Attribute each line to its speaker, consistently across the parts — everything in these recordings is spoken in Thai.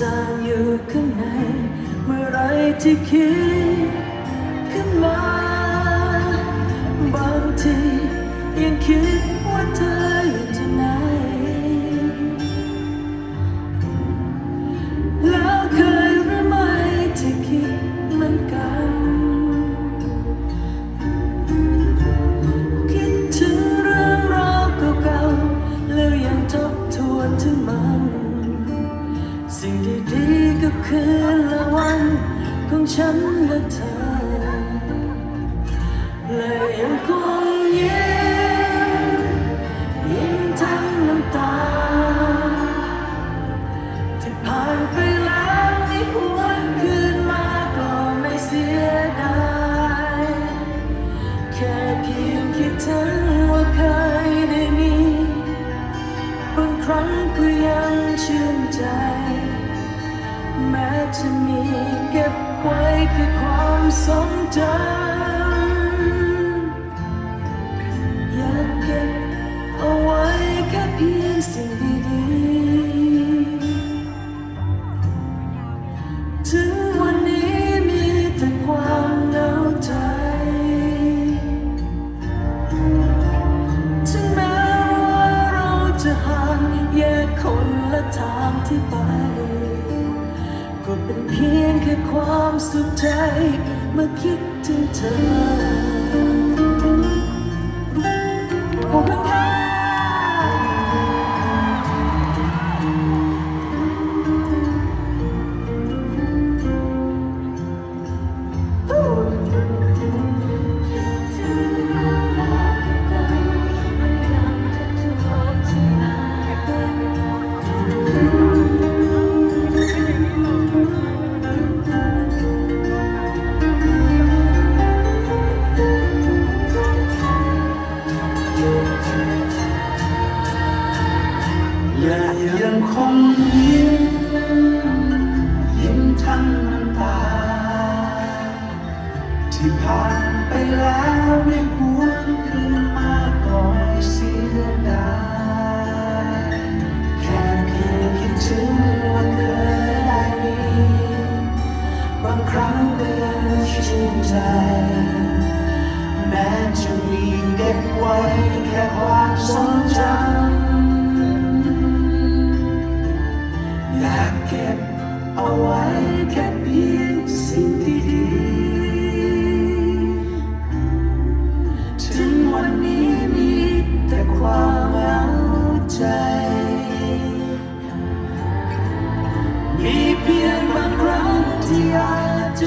Speaker 1: จางอยู่ข้างใน เมื่อไรที่คิดขึ้นมา สิ่งดีๆกับคืนและวันของฉันและเธอและยังคง แม้จะมีเก็บไว้แค่ความทรงจำอยากเก็บเอาไว้แค่เพียงสิ่งดีๆถึงวันนี้มีแต่ความเหงาใจ ถึงแม้ว่าเราจะห่างแยกคนละทางที่ไป งแค่ความสุขใจเมื่อคิดถึงเธอ อบคุณค่ะ
Speaker 2: และยังคงยิ้มยิ้มทั้งน้ำตา ที่ผ่านไปแล้วไม่หวนคืนมาก็ไม่เสียดายแค่เพียงคิดถึงว่าเคยได้มีบางครั้งก็ยังชื่นใจ แม้จะมีเก็บไว้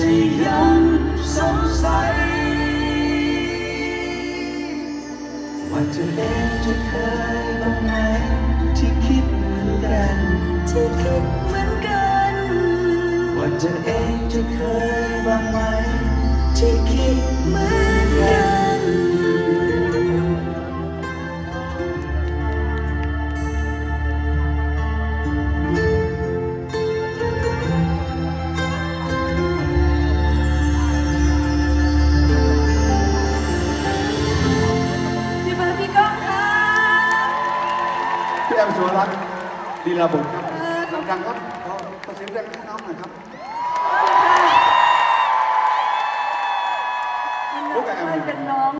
Speaker 2: จะยังสงสัยว่าเธอเองจะเคยบ้างไหมที่คิดเหมือนกัน
Speaker 1: ที่คิดเหมือนกัน
Speaker 2: ว่าเธอเองจะเคยบ้างไหม
Speaker 1: ที่คิดเหมือน
Speaker 3: ลีลาบุตรครับ
Speaker 1: เออขอบคุณ
Speaker 3: ดังๆครับขอขอเสียงดังให้น้องหน่อยครับ